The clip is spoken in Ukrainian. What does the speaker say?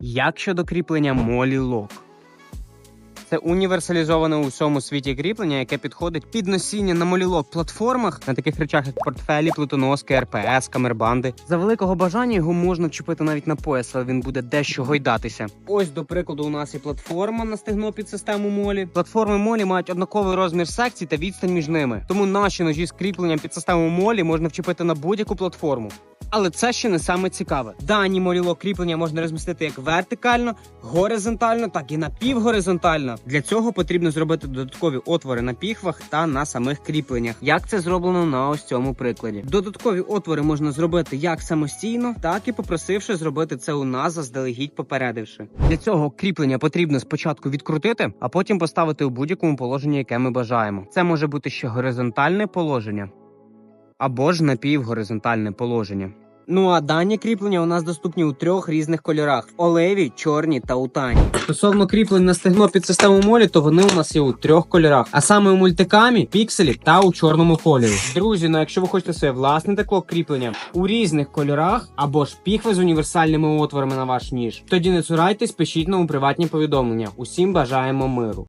Як щодо кріплення молі лок? Це універсалізоване у всьому світі кріплення, яке підходить під носіння на молілок платформах на таких речах, як портфелі, плитоноски, РПС, камербанди. За великого бажання його можна вчепити навіть на пояс, але він буде дещо гойдатися. Ось, до прикладу, у нас є платформа на стегно під систему молі. Платформи молі мають однаковий розмір секцій та відстань між ними. Тому наші ножі з кріпленням під систему молі можна вчепити на будь-яку платформу. Але це ще не саме цікаве. Дані молілок кріплення можна розмістити як вертикально, горизонтально, так і напівгоризонтально. Для цього потрібно зробити додаткові отвори на піхвах та на самих кріпленнях. Як це зроблено на ось цьому прикладі? Додаткові отвори можна зробити як самостійно, так і попросивши зробити це у нас заздалегідь попередивши. Для цього кріплення потрібно спочатку відкрутити, а потім поставити у будь-якому положенні, яке ми бажаємо. Це може бути ще горизонтальне положення або ж напівгоризонтальне положення. Ну а дані кріплення у нас доступні у трьох різних кольорах: олеві, чорні та утані. Стосовно кріплень на стегно під систему молі, то вони у нас є у трьох кольорах, а саме у мультикамі, пікселі та у чорному кольорі. Друзі, ну якщо ви хочете своє власне таке кріплення у різних кольорах або ж піхви з універсальними отворами на ваш ніж, тоді не цурайтесь, пишіть нам у приватні повідомлення. Усім бажаємо миру.